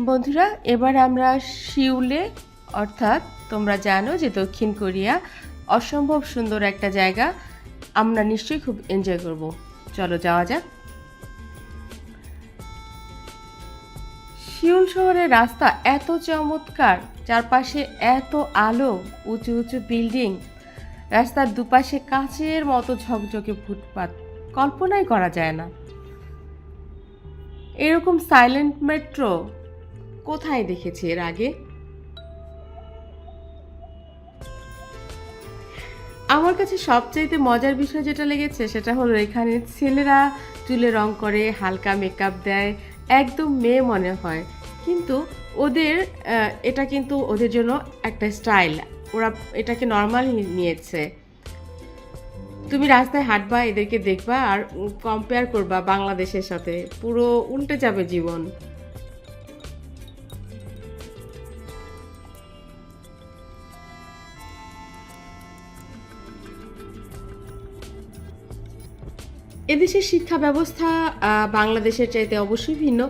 বন্ধুরা, এবার আমরা শিউলে অর্থাৎ তোমরা জানো যে দক্ষিণ কোরিয়া অসম্ভব সুন্দর একটা জায়গা। আমরা নিশ্চয়ই খুব এনজয় করব। চলো যাওয়া যাক। সিউল শহরের রাস্তা এত চমৎকার, চারপাশে এত আলো, উঁচু উঁচু বিল্ডিং। রাস্তার দুপাশে কাঁচের মতো ঝকঝকে ফুটপাত। কল্পনাই করা যায় না। এরকম সাইলেন্ট মেট্রো কোথায় দেখেছি এর আগে? আমার কাছে সবচাইতে মজার বিষয় যেটা লেগেছে সেটা হলো এখানে ছেলেরা চুলে রং করে, হালকা মেকআপ দেয়, একদম মেয়ে মনে হয়। কিন্তু ওদের এটা কিন্তু ওদের জন্য একটা স্টাইল ওরা এটাকে নর্মাল নিয়েছে। তুমি রাস্তায় হাঁটবা, এদেরকে দেখবা আর কম্পেয়ার করবা বাংলাদেশের সাথে। পুরো উল্টে যাবে জীবন। এদেশের শিক্ষা ব্যবস্থা বাংলাদেশের চাইতে অবশ্যই ভিন্ন।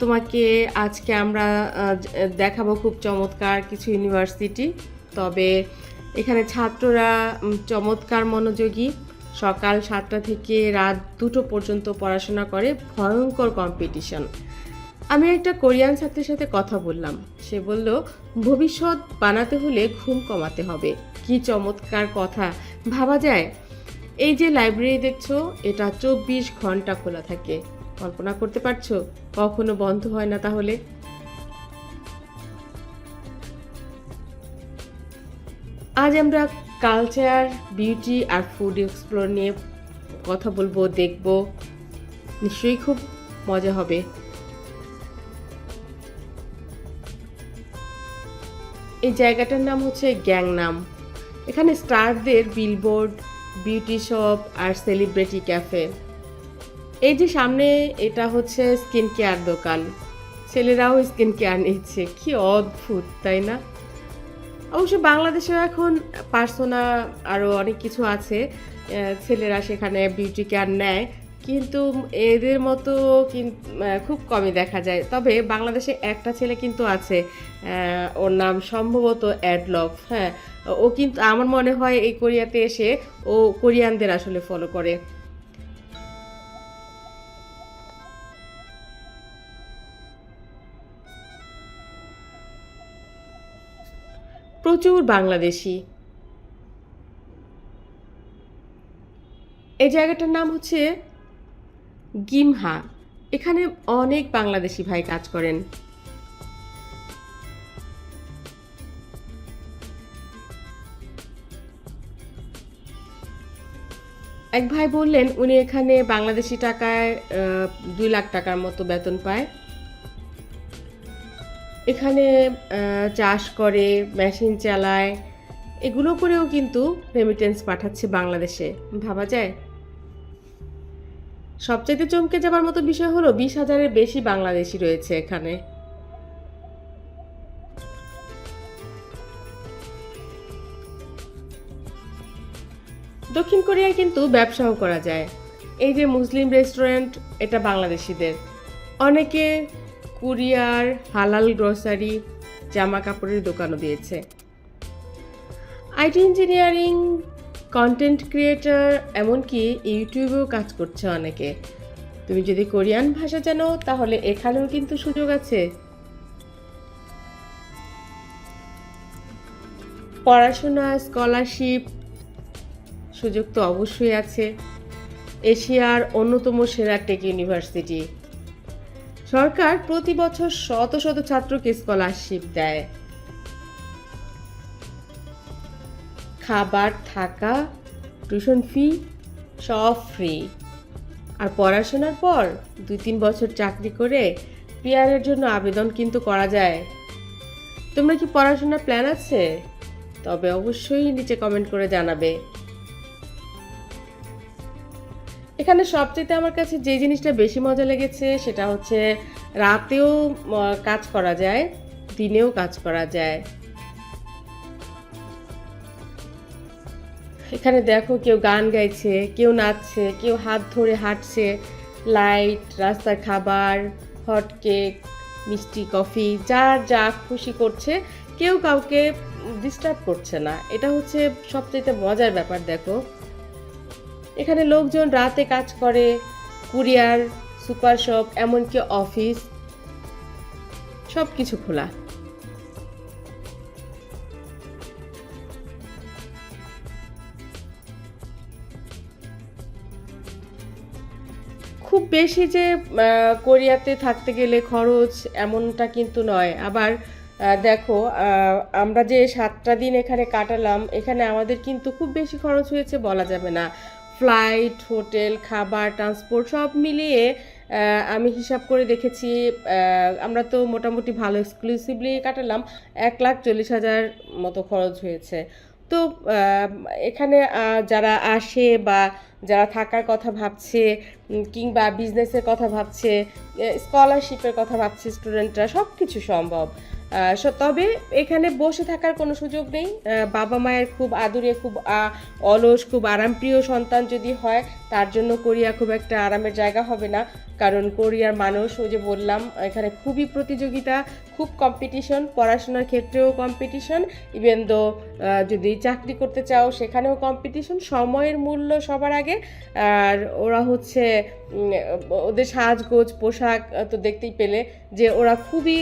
তোমাকে আজকে আমরা দেখাবো খুব চমৎকার কিছু ইউনিভার্সিটি। তবে এখানে ছাত্ররা চমৎকার মনোযোগী। সকাল সাতটা থেকে রাত দুটো পর্যন্ত পড়াশোনা করে, ভয়ঙ্কর কম্পিটিশন আমি একটা কোরিয়ান ছাত্রের সাথে কথা বললাম। সে বলল, ভবিষ্যৎ বানাতে হলে ঘুম কমাতে হবে। কি চমৎকার কথা। ভাবা যায়? এই যে লাইব্রেরি দেখছ, এটা চব্বিশ ঘণ্টা খোলা থাকে। কল্পনা করতে পারছ? কখনো বন্ধ হয় না তাহলে? আজ আমরা কালচার বিউটি আর ফুড এক্সপ্লোর নিয়ে কথা বলব, দেখব। নিশ্চয়ই খুব মজা হবে। এই জায়গাটার নাম হচ্ছে গ্যাংনাম। এখানে স্টারদের বিলবোর্ড বিউটি শপ আর সেলিব্রিটি ক্যাফে। এই যে সামনে এটা হচ্ছে স্কিন কেয়ার দোকান। ছেলেরাও স্কিন কেয়ার নিচ্ছে, কি অদ্ভুত, তাই না? অবশ্য বাংলাদেশেও এখন পার্সোনা আরও অনেক কিছু আছে। ছেলেরা সেখানে বিউটি কেয়ার নেয়। কিন্তু এদের মতো খুব কমই দেখা যায়। তবে বাংলাদেশে একটা ছেলে কিন্তু আছে ওর নাম সম্ভবত অ্যাডলফ। হ্যাঁ ও কিন্তু আমার মনে হয় এই কোরিয়াতে এসে ও কোরিয়ানদের আসলে ফলো করে। প্রচুর বাংলাদেশি। এই জায়গাটার নাম হচ্ছে গিমহা, এখানে অনেক বাংলাদেশি ভাই কাজ করেন। এক ভাই বললেন, উনি এখানে বাংলাদেশি টাকায় দুই লাখ টাকার মতো বেতন পায়। এখানে চাষ করে, মেশিন চালায়। এগুলো করেও কিন্তু রেমিটেন্স পাঠাচ্ছে বাংলাদেশে। ভাবা যায়? সবচাইতে চমকে যাবার মতো বিষয় হলো বিশ হাজারের বেশি বাংলাদেশি রয়েছে এখানে। দক্ষিণ কোরিয়ায় কিন্তু ব্যবসাও করা যায়। এই যে মুসলিম রেস্টুরেন্ট, এটা বাংলাদেশিদের। অনেকে কুরিয়ার, হালাল গ্রসারি, জামা কাপড়ের দোকানও দিয়েছে। আইটি ইঞ্জিনিয়ারিং কন্টেন্ট ক্রিয়েটার এমনকি ইউটিউবেও কাজ করছে অনেকে। তুমি যদি কোরিয়ান ভাষা জানো, তাহলে এখানেও কিন্তু সুযোগ আছে। পড়াশোনা স্কলারশিপ সুযোগ তো অবশ্যই আছে। এশিয়ার অন্যতম সেরা টেক ইউনিভার্সিটি সরকার প্রতি বছর শত শত ছাত্রকে স্কলারশিপ দেয়। খাবার থাকা টিউশন ফি সব ফ্রি আর পড়াশোনার পর দুই তিন বছর চাকরি করে পিয়ারের জন্য আবেদন কিন্তু করা যায়। তোমরা কি পড়াশোনার প্ল্যান আছে? তবে অবশ্যই নিচে কমেন্ট করে জানাবে। এখানে সবচেয়ে আমার কাছে যে জিনিসটা বেশি মজা লেগেছে সেটা হচ্ছে রাতেও কাজ করা যায়, দিনেও কাজ করা যায়। এখানে দেখো কেউ গান গাইছে, কেউ নাচছে, কেউ হাত ধরে হাঁটছে। লাইট রাস্তার খাবার হট কেক মিষ্টি কফি যার যা খুশি করছে, কেউ কাউকে ডিস্টার্ব করছে না। এটা হচ্ছে সবচেয়ে মজার ব্যাপার, দেখো। এখানে লোকজন রাতে কাজ করে, কুরিয়ার, সুপার শপ, এমনকি অফিস সব কিছু খোলা। খুব বেশি যে কোরিয়াতে থাকতে গেলে খরচ এমনটা কিন্তু নয়। আবার দেখো আমরা যে সাতটা দিন এখানে কাটালাম, এখানে আমাদের কিন্তু খুব বেশি খরচ হয়েছে বলা যাবে না। ফ্লাইট, হোটেল, খাবার, ট্রান্সপোর্ট সব মিলিয়ে আমি হিসাব করে দেখেছি আমরা তো মোটামুটি ভালো এক্সক্লুসিভলি কাটালাম, এক লাখ চল্লিশ হাজার মতো খরচ হয়েছে। তো এখানে যারা আসে বা যারা থাকার কথা ভাবছে কিংবা বিজনেসের কথা ভাবছে স্কলারশিপের কথা ভাবছে স্টুডেন্টরা সব কিছু সম্ভব তবে এখানে বসে থাকার কোনো সুযোগ নেই। বাবা মায়ের খুব আদুরে, খুব অলস, খুব আরামপ্রিয় সন্তান যদি হয়, তার জন্য কোরিয়া খুব একটা আরামের জায়গা হবে না। কারণ কোরিয়ার মানুষ, ওই যে বললাম, এখানে খুবই প্রতিযোগিতা খুব কম্পিটিশন পড়াশোনার ক্ষেত্রেও কম্পিটিশন ইভেন দো যদি চাকরি করতে চাও সেখানেও কম্পিটিশন সময়ের মূল্য সবার আগে। আর ওরা হচ্ছে ওদের সাজগোজ, পোশাক তো দেখতেই পেলে যে ওরা খুবই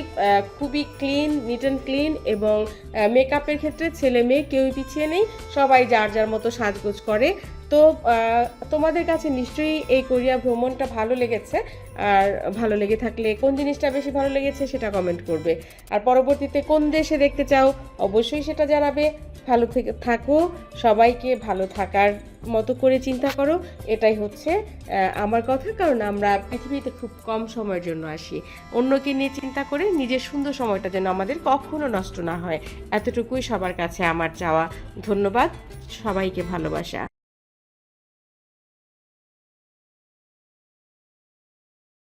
খুবই ক্লিন নিট অ্যান্ড ক্লিন এবং মেকআপের ক্ষেত্রে ছেলে মেয়ে কেউই পিছিয়ে নেই। সবাই যার যার মতো সাজগোজ করে। তো তোমাদের কাছে নিশ্চয়ই এই কোরিয়া ভ্রমণটা ভালো লেগেছে। আর ভালো লেগে থাকলে কোন জিনিসটা বেশি ভালো লেগেছে সেটা কমেন্ট করবে। আর পরবর্তীতে কোন দেশে দেখতে চাও, অবশ্যই সেটা জানাবে। ভালো থেকে থাকো, সবাইকে ভালো থাকার মতো করে চিন্তা করো। এটাই হচ্ছে আমার কথা। কারণ আমরা পৃথিবীতে খুব কম সময়ের জন্য আসি। অন্যকে নিয়ে চিন্তা করে নিজের সুন্দর সময়টা যেন আমাদের কখনো নষ্ট না হয়। এতটুকুই সবার কাছে আমার চাওয়া। ধন্যবাদ। সবাইকে ভালোবাসা।